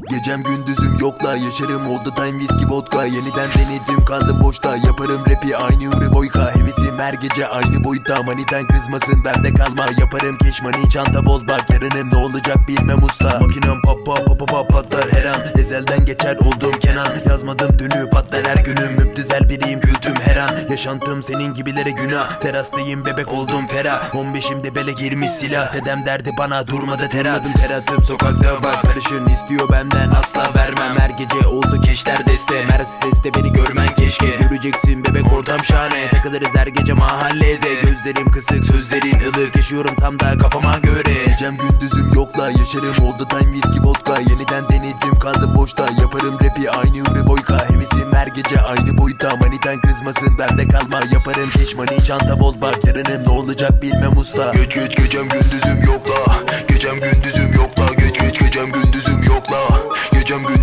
Gecem gündüzüm yokla yaşarım all the time whisky vodka. Yeniden denedim kaldım boşta. Yaparım rapi aynı yürü boyka. Hevesim her gece aynı boyutta. Maniten kızmasın bende kalma. Yaparım keş money çanta bol bak. Yarınım ne olacak bilmem usta. Makinem pop pop pop pop patlar her an. Ezelden geçer oldum Kenan. Yazmadım dönü patlar her günüm. Müptüzel biriyim Yaşantım senin gibilere günah. Terastayım bebek oldum ferah. 15'imde bele girmiş silah. Dedem derdi bana durmadı terat teratım sokakta bak. Sarışın istiyor benden asla vermem. Her gece oldu keşler deste. Mercedes'te beni görmen keşke. Göreceksin bebek ortam şahane. Takılırız her gece mahallede. Gözlerim kısık sözlerin ılık. Yaşıyorum tam da kafama göre. Gecem gündüzüm yokla yaşarım the time whisky vodka. Yeniden denedim kaldım boşta. Yaparım rapi aynı yürü boyka. Hevesim her gece kızmasın bende kalma. Yaparım keş money çanta bol bak Yarınım ne olacak bilmem usta. Geç geç gecem gündüzüm yokla Gecem gündüzüm yokla Geç geç gecem gündüzüm Geç geç gecem gündüzüm